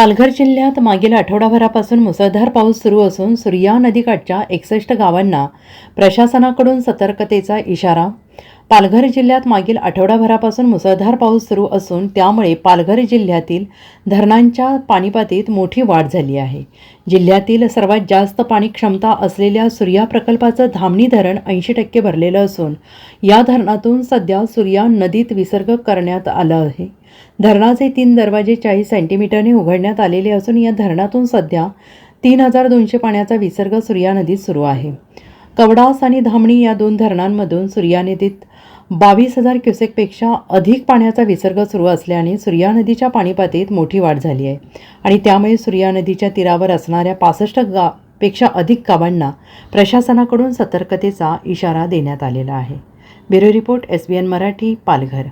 पालघर जिल्ह्यात मागील आठवडाभरापासून मुसळधार पाऊस सुरू असून सूर्या नदीकाठच्या एकसष्ट गावांना प्रशासनाकडून सतर्कतेचा इशारा पालघर जिल्ह्यात मागील आठवडाभरापासून मुसळधार पाऊस सुरू असून त्यामुळे पालघर जिल्ह्यातील धरणांच्या पाणीपातीत मोठी वाढ झाली आहे. जिल्ह्यातील सर्वात जास्त पाणी क्षमता असलेल्या सूर्या प्रकल्पाचं धामणी धरण ऐंशी टक्के भरलेलं असून या धरणातून सध्या सूर्या नदीत विसर्ग करण्यात आला आहे. धरणाचे तीन दरवाजे चाळीस सेंटीमीटरने उघडण्यात आलेले असून या धरणातून सध्या तीन हजार दोनशे पाण्याचा विसर्ग सूर्या नदीत सुरू आहे. कवडास आणि धामणी या दोन धरणांमधून सूर्या नदीत बावीस हजार क्युसेकपेक्षा अधिक पाण्याचा विसर्ग सुरू असल्याने सूर्या नदीच्या पाणीपातळीत मोठी वाढ झाली आहे. आणि त्यामुळे सूर्या नदीच्या तीरावर असणाऱ्या पासष्ट गा पेक्षा अधिक गावांना प्रशासनाकडून सतर्कतेचा इशारा देण्यात आलेला आहे. Bureau report S B N Marathi Palghar.